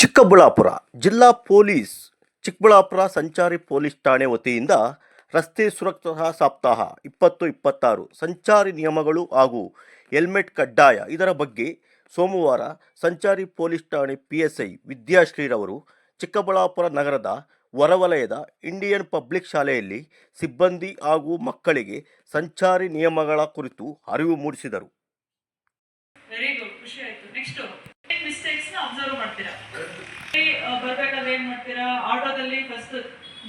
ಚಿಕ್ಕಬಳ್ಳಾಪುರ ಜಿಲ್ಲಾ ಪೊಲೀಸ್, ಚಿಕ್ಕಬಳ್ಳಾಪುರ ಸಂಚಾರಿ ಪೊಲೀಸ್ ಠಾಣೆ ವತಿಯಿಂದ ರಸ್ತೆ ಸುರಕ್ಷತಾ ಸಪ್ತಾಹ ಇಪ್ಪತ್ತು ಇಪ್ಪತ್ತಾರು ಸಂಚಾರಿ ನಿಯಮಗಳು ಹಾಗೂ ಹೆಲ್ಮೆಟ್ ಕಡ್ಡಾಯ ಇದರ ಬಗ್ಗೆ ಸೋಮವಾರ ಸಂಚಾರಿ ಪೊಲೀಸ್ ಠಾಣೆ ಪಿ ಎಸ್ ಐ ವಿದ್ಯಾಶ್ರೀರವರು ಚಿಕ್ಕಬಳ್ಳಾಪುರ ನಗರದ ಹೊರವಲಯದ ಇಂಡಿಯನ್ ಪಬ್ಲಿಕ್ ಶಾಲೆಯಲ್ಲಿ ಸಿಬ್ಬಂದಿ ಹಾಗೂ ಮಕ್ಕಳಿಗೆ ಸಂಚಾರಿ ನಿಯಮಗಳ ಕುರಿತು ಅರಿವು ಮೂಡಿಸಿದರು. ವೆರಿ ಗುಡ್ ಖುಷಿ ಆಯ್ತು. ನೆಕ್ಸ್ಟ್ ಮಿಸ್ಟೇಕ್ಸ್ ಅಬ್ಸರ್ವ್ ಮಾಡ್ತೀರಾ? ಆ, ಬರ್ಬೇಕಾದ್ರೆ ಏನ್ ಮಾಡ್ತೀರಾ? ಆಟೋದಲ್ಲಿ ಫಸ್ಟ್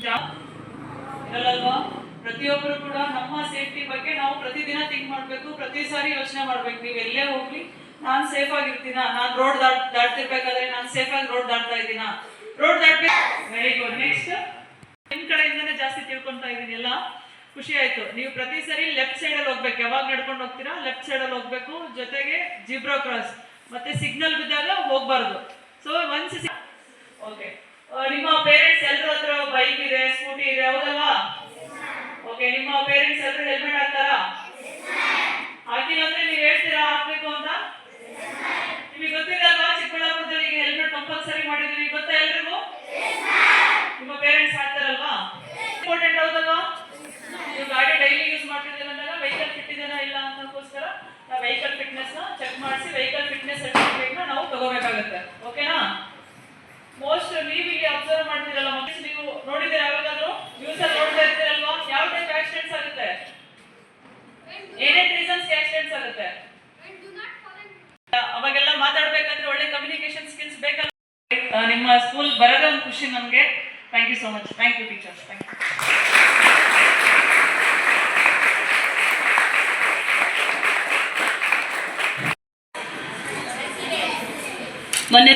ಜಾಲ್ವಾ ಪ್ರತಿಯೊಬ್ಬರು ಕೂಡ ನಮ್ಮ ಸೇಫ್ಟಿ ಬಗ್ಗೆ ನಾವು ಪ್ರತಿದಿನ ಥಿಂಕ್ ಮಾಡ್ಬೇಕು ಪ್ರತಿ ಸಾರಿ ಯೋಚನೆ ಮಾಡ್ಬೇಕು. ನೀವು ಎಲ್ಲೇ ಹೋಗ್ಲಿ ನಾನ್ ಸೇಫ್ ಆಗಿರ್ತೀನ? ನಾನ್ ರೋಡ್ ದಾಟ್ ದಾಟ್ತಿರ್ಬೇಕಾದ್ರೆ ನಾನ್ ಸೇಫ್ ಆಗಿ ರೋಡ್ ದಾಟ್ತಾ ಇದ್ದೀನ? ರೋಡ್ ದಾಟ್ಬೇಕು ವೆರಿ ಗುಡ್ ನೆಕ್ಸ್ಟ್ ನಿಮ್ ಕಡೆಯಿಂದನೇ ಜಾಸ್ತಿ ತಿಳ್ಕೊಂತಾ ಇದೀನಿ ಎಲ್ಲ. ಖುಷಿ ಆಯ್ತು. ನೀವು ಪ್ರತಿ ಸರಿ ಲೆಫ್ಟ್ ಸೈಡ್ ಅಲ್ಲಿ ಹೋಗ್ಬೇಕು. ಯಾವಾಗ ನಡ್ಕೊಂಡು ಹೋಗ್ತೀರಾ? ಲೆಫ್ಟ್ ಸೈಡ್ ಅಲ್ಲಿ ಹೋಗ್ಬೇಕು. ಜೊತೆಗೆ ಜಿಬ್ರೋ ಕ್ರಾಸ್ ಮತ್ತೆ ಸಿಗ್ನಲ್ ಬಿದ್ದಾಗ ಹೋಗ್ಬಾರ್ದು. ಸೊ ಒನ್ಸ್ ಓಕೆ ನಿಮ್ಮ ಪೇರೆಂಟ್ಸ್ ಎಲ್ಲರ ಹತ್ರ ಬೈಕ್ ಇದೆ ಸ್ಕೂಟಿ ಇದೆ, ಹೌದಲ್ವಾ? ಓಕೆ ನಿಮ್ಮ ಪೇರೆಂಟ್ಸ್ ಎಲ್ಲರೂ ಹೆಲ್ಮೆಟ್ ಹಾಕ್ತಾರಾ? ಹಾಕಿಲ್ಲ ಅಂದ್ರೆ ನೀವು ಹೇಳ್ತೀರಾ ಹಾಕ್ಬೇಕು ಅಂತ? ನಿಮಗೆ ಗೊತ್ತಿದಲ್ವಾ ಚಿಕ್ಕಬಳ್ಳಾಪುರದಲ್ಲಿ ಈಗ ಹೆಲ್ಮೆಟ್ ಕಂಪಲ್ಸರಿ ಮಾಡಿದೀವಿ ಗೊತ್ತಾ ಎಲ್ರಿಗೂ? ನಿಮ್ಮ ಪೇರೆಂಟ್ಸ್ ಹಾಕ್ತಾರಲ್ವಾ? ಇಂಪಾರ್ಟೆಂಟ್ ಹೌದಲ್ವಾ? ನೀವು ಗಾಡಿ ಡೈಲಿ ಯೂಸ್ ಮಾಡ್ತಿದ್ದೀರ ವೆಹಿಕಲ್ ಫಿಟ್ ಇದೆನಾ ಇಲ್ಲ ಅನ್ನೋದಕ್ಕೋಸ್ಕರ ನಾವು ವೆಹಿಕಲ್ ಫಿಟ್ನೆಸ್ನ ಚೆಕ್ ಮಾಡಿಸಿ ವೆಹಿಕಲ್ ಫಿಟ್ನೆಸ್ ಸರ್ಟಿಫಿಕೇಟ್ನ ನಾವು ತಗೋಬೇಕಾಗುತ್ತೆ. ಮೋಸ್ಟ್ ಇಲ್ಲಿ ಅಬ್ಸರ್ವ್ ಮಾಡ್ತೀರಲ್ಲ ಮತ್ತೆ ನೀವು ನೋಡಿದ್ರೆ ಯಾವಾಗಾದ್ರೂ? ನ್ಯೂಸ್ ಅಲ್ಲಿ ನೋಡ್ತಾ ಇರ್ತೀರಲ್ವಾ ಯಾವ ಟೈಪ್ ಆಕ್ಸಿಡೆಂಟ್ಸ್ ಆಗುತ್ತೆ? ಏನೇ ರೀಸನ್ಸ್ ಆಕ್ಸಿಡೆಂಟ್ಸ್ ಆಗುತ್ತೆ? ಅವಾಗೆಲ್ಲ ಮಾತಾಡ್ಬೇಕಂದ್ರೆ ಒಳ್ಳೆ ಕಮ್ಯುನಿಕೇಶನ್ ಸ್ಕಿಲ್ಸ್ ಬೇಕಲ್ಲ ನಿಮ್ಮ ಸ್ಕೂಲ್ ಬರೋದೇ ಒಂದು ಖುಷಿ ನಮಗೆ. Thank you so much thank you teachers thank you ಮೊನ್ನೆ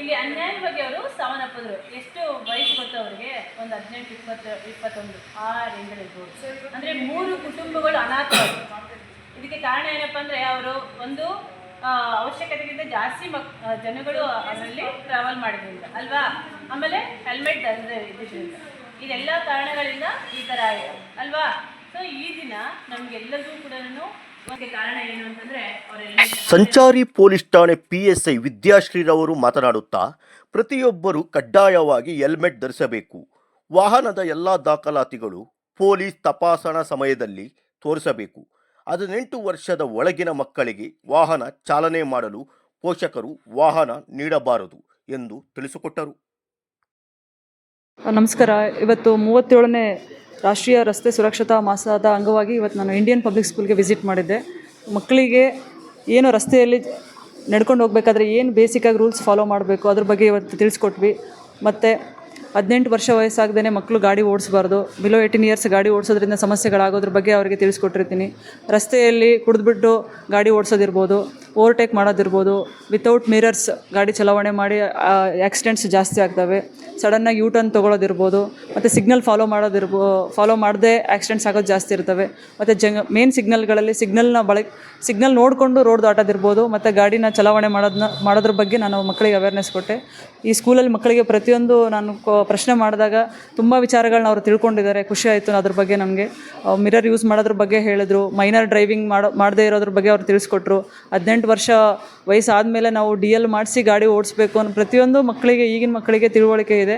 ಇಲ್ಲಿ ಅನ್ಯಾಯವಾಗಿ ಅವರು ಸಾವನ್ನಪ್ಪಿದ್ರು ಎಷ್ಟು ವಯಸ್ಸು ಗೊತ್ತು ಅವರಿಗೆ ಒಂದು ಹದಿನೆಂಟು ಇಪ್ಪತ್ತು ಇಪ್ಪತ್ತೊಂದು ಆ ರೇಂಜಲ್ಲಿ ಇರ್ಬೋದು ಅಂದರೆ ಮೂರು ಕುಟುಂಬಗಳು ಅನಾಥ ಇದಕ್ಕೆ ಕಾರಣ ಏನಪ್ಪ ಅಂದರೆ ಅವರು ಒಂದು ಅವಶ್ಯಕತೆಗಿಂತ ಜಾಸ್ತಿ ಮಕ್ ಜನಗಳು ಅದರಲ್ಲಿ ಟ್ರಾವೆಲ್ ಮಾಡಿದ್ರಿಂದ. ಅಲ್ವಾ? ಆಮೇಲೆ ಹೆಲ್ಮೆಟ್ ಅಂದರೆ ಇದೆಲ್ಲ ಕಾರಣಗಳಿಂದ ಈ ಥರ ಆಗಿದೆ. ಅಲ್ವಾ? ಸೊ ಈ ದಿನ ನಮಗೆಲ್ಲರಿಗೂ ಕೂಡ ಕಾರಣ ಏನು ಅಂತಂದರೆ ಸಂಚಾರಿ ಪೊಲೀಸ್ ಠಾಣೆ ಪಿ ಎಸ್ ಐ ವಿದ್ಯಾಶ್ರೀರವರು ಮಾತನಾಡುತ್ತಾ ಪ್ರತಿಯೊಬ್ಬರು ಕಡ್ಡಾಯವಾಗಿ ಹೆಲ್ಮೆಟ್ ಧರಿಸಬೇಕು. ವಾಹನದ ಎಲ್ಲ ದಾಖಲಾತಿಗಳು ಪೊಲೀಸ್ ತಪಾಸಣಾ ಸಮಯದಲ್ಲಿ ತೋರಿಸಬೇಕು. ಹದಿನೆಂಟು ವರ್ಷದ ಒಳಗಿನ ಮಕ್ಕಳಿಗೆ ವಾಹನ ಚಾಲನೆ ಮಾಡಲು ಪೋಷಕರು ವಾಹನ ನೀಡಬಾರದು ಎಂದು ತಿಳಿಸಿಕೊಟ್ಟರು. ನಮಸ್ಕಾರ. ಇವತ್ತು ಮೂವತ್ತೇಳನೇ ರಾಷ್ಟ್ರೀಯ ರಸ್ತೆ ಸುರಕ್ಷತಾ ಮಾಸದ ಅಂಗವಾಗಿ ಇವತ್ತು ನಾನು ಇಂಡಿಯನ್ ಪಬ್ಲಿಕ್ ಸ್ಕೂಲ್ಗೆ ವಿಸಿಟ್ ಮಾಡಿದ್ದೆ. ಮಕ್ಕಳಿಗೆ ಏನು ರಸ್ತೆಯಲ್ಲಿ ನಡ್ಕೊಂಡು ಹೋಗ್ಬೇಕಾದ್ರೆ ಏನು ಬೇಸಿಕ್ ಆಗಿ ರೂಲ್ಸ್ ಫಾಲೋ ಮಾಡಬೇಕು ಅದ್ರ ಬಗ್ಗೆ ಇವತ್ತು ತಿಳಿಸ್ಕೊಟ್ವಿ. ಮತ್ತು ಹದಿನೆಂಟು ವರ್ಷ ವಯಸ್ಸಾಗದೇ ಮಕ್ಕಳು ಗಾಡಿ ಓಡಿಸಬಾರ್ದು. ಬಿಲೋ ಏಯ್ಟೀನ್ ಇಯರ್ಸ್ ಗಾಡಿ ಓಡಿಸೋದ್ರಿಂದ ಸಮಸ್ಯೆಗಳಾಗೋದ್ರ ಬಗ್ಗೆ ಅವರಿಗೆ ತಿಳಿಸ್ಕೊಟ್ಟಿರ್ತೀನಿ. ರಸ್ತೆಯಲ್ಲಿ ಕುಡಿದ್ಬಿಟ್ಟು ಗಾಡಿ ಓಡಿಸೋದಿರ್ಬೋದು. ಓವರ್ಟೇಕ್ ಮಾಡೋದಿರ್ಬೋದು ವಿತೌಟ್ ಮಿರರ್ಸ್ ಗಾಡಿ ಚಲಾವಣೆ ಮಾಡಿ ಆಕ್ಸಿಡೆಂಟ್ಸ್ ಜಾಸ್ತಿ ಆಗ್ತವೆ. ಸಡನ್ನಾಗಿ ಯೂ ಟರ್ನ್ ತೊಗೊಳೋದಿರ್ಬೋದು, ಮತ್ತು ಸಿಗ್ನಲ್ ಫಾಲೋ ಮಾಡೋದಿರ್ಬೋ ಫಾಲೋ ಮಾಡದೆ ಆಕ್ಸಿಡೆಂಟ್ಸ್ ಆಗೋದು ಜಾಸ್ತಿ ಇರ್ತವೆ. ಮತ್ತು ಜಂಗ್ ಮೇನ್ ಸಿಗ್ನಲ್ಗಳಲ್ಲಿ ಸಿಗ್ನಲ್ನ ಬಳಕೆ ಸಿಗ್ನಲ್ ನೋಡಿಕೊಂಡು ರೋಡ್ ದಾಟೋದಿರ್ಬೋದು, ಮತ್ತು ಗಾಡಿನ ಚಲಾವಣೆ ಮಾಡೋದನ್ನ ಮಾಡೋದ್ರ ಬಗ್ಗೆ ನಾನು ಮಕ್ಕಳಿಗೆ ಅವೇರ್ನೆಸ್ ಕೊಟ್ಟೆ. ಈ ಸ್ಕೂಲಲ್ಲಿ ಮಕ್ಕಳಿಗೆ ಪ್ರತಿಯೊಂದು ನಾನು ಪ್ರಶ್ನೆ ಮಾಡಿದಾಗ ತುಂಬ ವಿಚಾರಗಳನ್ನ ಅವರು ತಿಳ್ಕೊಂಡಿದ್ದಾರೆ. ಖುಷಿ ಆಯಿತು ಅದ್ರ ಬಗ್ಗೆ ನಮಗೆ. ಮಿರರ್ ಯೂಸ್ ಮಾಡೋದ್ರ ಬಗ್ಗೆ ಹೇಳಿದ್ರು ಮೈನರ್ ಡ್ರೈವಿಂಗ್ ಮಾಡೋ, ಮಾಡದೇ ಇರೋದ್ರ ಬಗ್ಗೆ ಅವ್ರು ತಿಳಿಸ್ಕೊಟ್ರು. ಹದಿನೆಂಟು ವರ್ಷ ವಯಸ್ಸಾದಮೇಲೆ ನಾವು ಡಿ ಎಲ್ ಮಾಡಿಸಿ ಗಾಡಿ ಓಡಿಸ್ಬೇಕು ಅನ್ನೋ ಪ್ರತಿಯೊಂದು ಮಕ್ಕಳಿಗೆ, ಈಗಿನ ಮಕ್ಕಳಿಗೆ ತಿಳುವಳಿಕೆ ಇದೆ.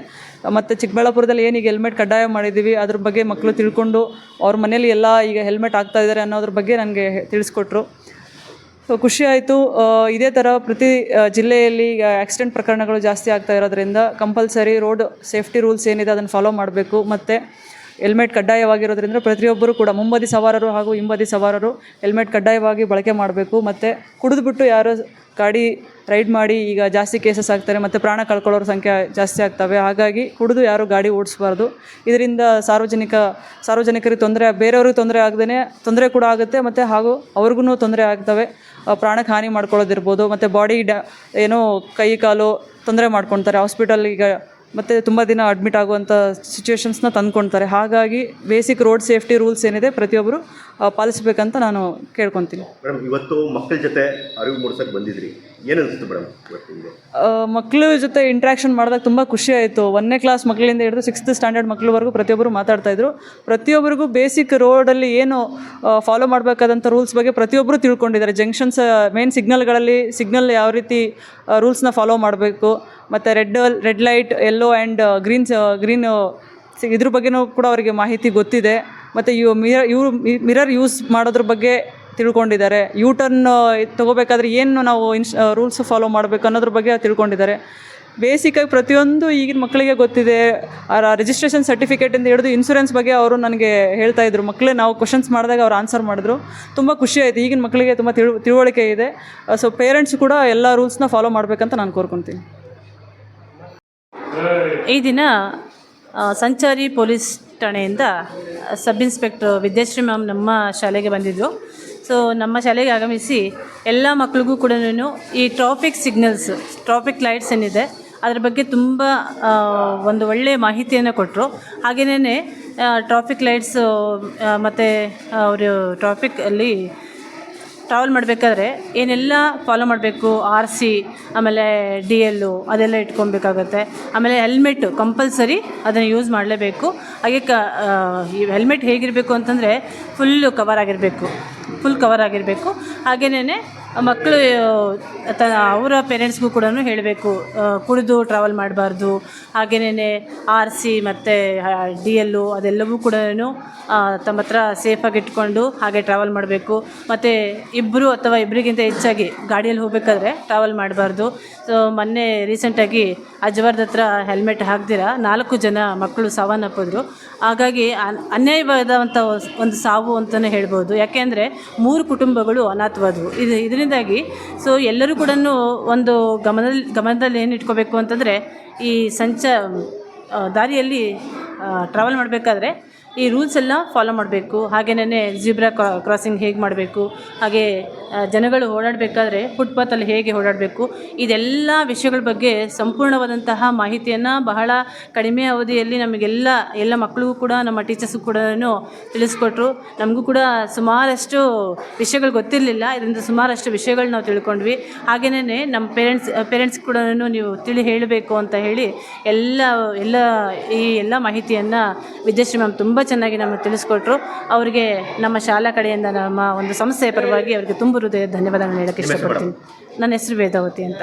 ಮತ್ತು ಚಿಕ್ಕಬಳ್ಳಾಪುರದಲ್ಲಿ ಏನೀಗ ಹೆಲ್ಮೆಟ್ ಕಡ್ಡಾಯ ಮಾಡಿದ್ದೀವಿ ಅದ್ರ ಬಗ್ಗೆ ಮಕ್ಕಳು ತಿಳ್ಕೊಂಡು ಅವ್ರ ಮನೇಲಿ ಎಲ್ಲ ಈಗ ಹೆಲ್ಮೆಟ್ ಆಗ್ತಾ ಇದ್ದಾರೆ ಅನ್ನೋದ್ರ ಬಗ್ಗೆ ನನಗೆ ತಿಳಿಸ್ಕೊಟ್ರು. ಸೊ ಖುಷಿ ಆಯಿತು. ಇದೇ ಥರ ಪ್ರತಿ ಜಿಲ್ಲೆಯಲ್ಲಿ ಈಗ ಆಕ್ಸಿಡೆಂಟ್ ಪ್ರಕರಣಗಳು ಜಾಸ್ತಿ ಆಗ್ತಾ ಇರೋದ್ರಿಂದ ಕಂಪಲ್ಸರಿ ರೋಡ್ ಸೇಫ್ಟಿ ರೂಲ್ಸ್ ಏನಿದೆ ಅದನ್ನು ಫಾಲೋ ಮಾಡಬೇಕು. ಮತ್ತು ಹೆಲ್ಮೆಟ್ ಕಡ್ಡಾಯವಾಗಿರೋದ್ರಿಂದ ಪ್ರತಿಯೊಬ್ಬರು ಕೂಡ ಮುಂಬದಿ ಸವಾರರು ಹಾಗೂ ಹಿಂಬದಿ ಸವಾರರು ಹೆಲ್ಮೆಟ್ ಕಡ್ಡಾಯವಾಗಿ ಬಳಕೆ ಮಾಡಬೇಕು. ಮತ್ತು ಕುಡಿದ್ಬಿಟ್ಟು ಯಾರು ಗಾಡಿ ರೈಡ್ ಮಾಡಿ ಈಗ ಜಾಸ್ತಿ ಕೇಸಸ್ ಆಗ್ತಾರೆ ಮತ್ತು ಪ್ರಾಣ ಕಳ್ಕೊಳ್ಳೋರ ಸಂಖ್ಯೆ ಜಾಸ್ತಿ ಆಗ್ತವೆ. ಹಾಗಾಗಿ ಕುಡಿದು ಯಾರು ಗಾಡಿ ಓಡಿಸ್ಬಾರ್ದು. ಇದರಿಂದ ಸಾರ್ವಜನಿಕ, ಸಾರ್ವಜನಿಕರಿಗೆ ತೊಂದರೆ, ಬೇರೆಯವ್ರಿಗೆ ತೊಂದರೆ ಆಗದೇ ತೊಂದರೆ ಕೂಡ ಆಗುತ್ತೆ ಮತ್ತು ಹಾಗೂ ಅವ್ರಿಗೂ ತೊಂದರೆ ಆಗ್ತವೆ. ಪ್ರಾಣಕ್ಕೆ ಹಾನಿ ಮಾಡ್ಕೊಳ್ಳೋದಿರ್ಬೋದು. ಮತ್ತು ಬಾಡಿ ಡ್ಯಾ ಏನೋ ಕೈ ಕಾಲು ತೊಂದರೆ ಮಾಡ್ಕೊತಾರೆ ಹಾಸ್ಪಿಟಲ್ ಈಗ ಮತ್ತು ತುಂಬ ದಿನ ಅಡ್ಮಿಟ್ ಆಗುವಂಥ ಸಿಚುವೇಶನ್ಸ್ನ ತಂದ್ಕೊಳ್ತಾರೆ ಹಾಗಾಗಿ ಬೇಸಿಕ್ ರೋಡ್ ಸೇಫ್ಟಿ ರೂಲ್ಸ್ ಏನಿದೆ ಪ್ರತಿಯೊಬ್ಬರು ಪಾಲಿಸಬೇಕಂತ ನಾನು ಕೇಳ್ಕೊತೀನಿ. ಮೇಡಮ್ ಇವತ್ತು ಮಕ್ಕಳ ಜೊತೆ ಅರಿವು ಮೂಡಿಸೋಕೆ ಬಂದಿದ್ರಿ. ಏನು ಅನಿಸ್ತು ಮೇಡಮ್ ಮಕ್ಕಳ ಜೊತೆ ಇಂಟ್ರಾಕ್ಷನ್ ಮಾಡಿದಾಗ ತುಂಬ ಖುಷಿ ಆಯಿತು. ಒಂದನೇ ಕ್ಲಾಸ್ ಮಕ್ಕಳಿಂದ ಹಿಡಿದು ಸಿಕ್ಸ್ತ್ ಸ್ಟ್ಯಾಂಡರ್ಡ್ ಮಕ್ಕಳವರೆಗೂ ಪ್ರತಿಯೊಬ್ಬರು ಮಾತಾಡ್ತಾಯಿದ್ರು ಪ್ರತಿಯೊಬ್ಬರಿಗೂ ಬೇಸಿಕ್ ರೋಡಲ್ಲಿ ಏನು ಫಾಲೋ ಮಾಡಬೇಕಾದಂಥ ರೂಲ್ಸ್ ಬಗ್ಗೆ ಪ್ರತಿಯೊಬ್ಬರು ತಿಳ್ಕೊಂಡಿದ್ದಾರೆ. ಜಂಕ್ಷನ್ಸ್ ಮೇನ್ ಸಿಗ್ನಲ್ಗಳಲ್ಲಿ ಸಿಗ್ನಲ್ ಯಾವ ರೀತಿ ರೂಲ್ಸ್ನ ಫಾಲೋ ಮಾಡಬೇಕು. ಮತ್ತು red red light yellow and greens green ಇದ್ರ ಬಗ್ಗೆನೂ ಕೂಡ ಅವರಿಗೆ ಮಾಹಿತಿ ಗೊತ್ತಿದೆ. ಮತ್ತು ಇವು ಮಿರರ್ ಇವರು ಮಿರರ್ ಯೂಸ್ ಮಾಡೋದ್ರ ಬಗ್ಗೆ ತಿಳ್ಕೊಂಡಿದ್ದಾರೆ. ಯೂ ಟರ್ನ್ ತೊಗೋಬೇಕಾದ್ರೆ ಏನು ನಾವು ಇನ್ಸ್ ರೂಲ್ಸ್ ಫಾಲೋ ಮಾಡಬೇಕು ಅನ್ನೋದ್ರ ಬಗ್ಗೆ ತಿಳ್ಕೊಂಡಿದ್ದಾರೆ. ಬೇಸಿಕ್ಕಾಗಿ ಪ್ರತಿಯೊಂದು ಈಗಿನ ಮಕ್ಕಳಿಗೆ ಗೊತ್ತಿದೆ. ಆ ರಿಜಿಸ್ಟ್ರೇಷನ್ ಸರ್ಟಿಫಿಕೇಟಿಂದ ಹಿಡಿದು ಇನ್ಸೂರೆನ್ಸ್ ಬಗ್ಗೆ ಅವರು ನನಗೆ ಹೇಳ್ತಾ ಇದ್ರು. ಮಕ್ಕಳೇ ನಾವು ಕ್ವಶನ್ಸ್ ಮಾಡಿದಾಗ ಅವ್ರು ಆನ್ಸರ್ ಮಾಡಿದ್ರು. ತುಂಬ ಖುಷಿ ಆಯಿತು. ಈಗಿನ ಮಕ್ಕಳಿಗೆ ತುಂಬ ತಿಳು, ತಿಳುವಳಿಕೆ ಇದೆ. ಸೊ ಪೇರೆಂಟ್ಸ್ ಕೂಡ ಎಲ್ಲ ರೂಲ್ಸ್ನ ಫಾಲೋ ಮಾಡಬೇಕಂತ ನಾನು ಕೋರ್ಕೊತೀನಿ. ಈ ದಿನ ಸಂಚಾರಿ ಪೊಲೀಸ್ ಠಾಣೆಯಿಂದ ಸಬ್ ಇನ್ಸ್ಪೆಕ್ಟರ್ ವಿದ್ಯಾಶ್ರೀ ಮ್ಯಾಮ್ ನಮ್ಮ ಶಾಲೆಗೆ ಬಂದಿದ್ದರು ಸೊ ನಮ್ಮ ಶಾಲೆಗೆ ಆಗಮಿಸಿ ಎಲ್ಲ ಮಕ್ಳಿಗೂ ಕೂಡ ಈ ಟ್ರಾಫಿಕ್ ಸಿಗ್ನಲ್ಸ್ ಟ್ರಾಫಿಕ್ ಲೈಟ್ಸ್ ಏನಿದೆ, ಅದ್ರ ಬಗ್ಗೆ ತುಂಬ ಒಂದು ಒಳ್ಳೆಯ ಮಾಹಿತಿಯನ್ನು ಕೊಟ್ಟರು ಹಾಗೆಯೇ ಟ್ರಾಫಿಕ್ ಲೈಟ್ಸು ಮತ್ತು ಅವರು ಟ್ರಾಫಿಕಲ್ಲಿ ಟ್ರಾವೆಲ್ ಮಾಡಬೇಕಾದ್ರೆ ಏನೆಲ್ಲ ಫಾಲೋ ಮಾಡಬೇಕು? ಆರ್ ಸಿ ಆಮೇಲೆ ಡಿ ಎಲ್ಲು ಅದೆಲ್ಲ ಇಟ್ಕೊಬೇಕಾಗತ್ತೆ. ಆಮೇಲೆ ಹೆಲ್ಮೆಟ್ಟು ಕಂಪಲ್ಸರಿ ಅದನ್ನು ಯೂಸ್ ಮಾಡಲೇಬೇಕು. ಹಾಗೆ ಕ ಈ ಹೆಲ್ಮೆಟ್ ಹೇಗಿರಬೇಕು ಅಂತಂದರೆ ಫುಲ್ಲು ಕವರ್ ಆಗಿರಬೇಕು. ಫುಲ್ ಕವರ್ ಆಗಿರಬೇಕು. ಹಾಗೆಯೇ ಮಕ್ಕಳು ತ, ಅವರ ಪೇರೆಂಟ್ಸ್ಗೂ ಕೂಡ ಹೇಳಬೇಕು ಕುಡಿದು ಟ್ರಾವೆಲ್ ಮಾಡಬಾರ್ದು ಹಾಗೆಯೇ ಆರ್ ಸಿ ಮತ್ತು ಡಿ ಎಲ್ಲು ಅದೆಲ್ಲವೂ ಕೂಡ ತಮ್ಮ ಹತ್ರ ಸೇಫಾಗಿ ಇಟ್ಕೊಂಡು ಹಾಗೆ ಟ್ರಾವೆಲ್ ಮಾಡಬೇಕು. ಮತ್ತು ಇಬ್ಬರು ಅಥವಾ ಇಬ್ಬರಿಗಿಂತ ಹೆಚ್ಚಾಗಿ ಗಾಡಿಯಲ್ಲಿ ಹೋಗಬೇಕಾದ್ರೆ ಟ್ರಾವೆಲ್ ಮಾಡಬಾರ್ದು. ಸೊ ಮೊನ್ನೆ ರೀಸೆಂಟಾಗಿ ಅಜ್ವಾರ್ದ ಹತ್ರ ಹೆಲ್ಮೆಟ್ ಹಾಕ್ದಿರ, ನಾಲ್ಕು ಜನ ಮಕ್ಕಳು ಸಾವನ್ನಪ್ಪಿದ್ರು ಹಾಗಾಗಿ ಅನ್- ಅನ್ಯಾಯವಾದಂಥ ಒಂದು ಸಾವು ಅಂತಲೇ ಹೇಳ್ಬೋದು. ಯಾಕೆಂದರೆ ಮೂರು ಕುಟುಂಬಗಳು ಅನಾಥವಾದವು. ಇದು ಇದರಿಂದಾಗಿ ಸೊ ಎಲ್ಲರೂ ಕೂಡ ಒಂದು ಗಮನದಲ್ಲಿ ಗಮನದಲ್ಲಿ ಏನು ಇಟ್ಕೋಬೇಕು ಅಂತಂದರೆ, ಈ ಸಂಚ, ದಾರಿಯಲ್ಲಿ ಟ್ರಾವೆಲ್ ಮಾಡಬೇಕಾದ್ರೆ ಈ ರೂಲ್ಸ್ ಎಲ್ಲ ಫಾಲೋ ಮಾಡಬೇಕು. ಹಾಗೆಯೇ ಜಿಬ್ರಾ ಕ್ರಾಸಿಂಗ್ ಹೇಗೆ ಮಾಡಬೇಕು, ಹಾಗೆ ಜನಗಳು ಓಡಾಡಬೇಕಾದ್ರೆ ಫುಟ್ಪಾತಲ್ಲಿ ಹೇಗೆ ಓಡಾಡಬೇಕು, ಇದೆಲ್ಲ ವಿಷಯಗಳ ಬಗ್ಗೆ ಸಂಪೂರ್ಣವಾದಂತಹ ಮಾಹಿತಿಯನ್ನು ಬಹಳ ಕಡಿಮೆ ಅವಧಿಯಲ್ಲಿ ನಮಗೆಲ್ಲ, ಎಲ್ಲ ಮಕ್ಕಳಿಗೂ ಕೂಡ, ನಮ್ಮ ಟೀಚರ್ಸ್ ಕೂಡ ತಿಳಿಸ್ಕೊಟ್ರು. ನಮಗೂ ಕೂಡ ಸುಮಾರಷ್ಟು ವಿಷಯಗಳು ಗೊತ್ತಿರಲಿಲ್ಲ. ಇದರಿಂದ ಸುಮಾರಷ್ಟು ವಿಷಯಗಳು ನಾವು ತಿಳ್ಕೊಂಡ್ವಿ. ಹಾಗೆಯೇ ನಮ್ಮ ಪೇರೆಂಟ್ಸ್ ಪೇರೆಂಟ್ಸ್ ಕೂಡ ನೀವು ತಿಳಿ ಹೇಳಬೇಕು ಅಂತ ಹೇಳಿ ಎಲ್ಲ ಎಲ್ಲ ಈ ಎಲ್ಲ ಮಾಹಿತಿಯನ್ನು ವಿದ್ಯಾಶ್ರೀ ಮ್ಯಾಮ್ ತುಂಬ ಚೆನ್ನಾಗಿ ನಮಗೆ ತಿಳಿಸ್ಕೊಟ್ರು. ಅವರಿಗೆ ನಮ್ಮ ಶಾಲಾ ಕಡೆಯಿಂದ ನಮ್ಮ ಒಂದು ಸಂಸ್ಥೆಯ ಪರವಾಗಿ ಅವರಿಗೆ ತುಂಬ ಹೃದಯ ಧನ್ಯವಾದಗಳನ್ನು ಹೇಳೋಕ್ಕೆ ಇಷ್ಟಪಡ್ತೀನಿ. ನನ್ನ ಹೆಸರು ವೇದಾವತಿ ಅಂತ.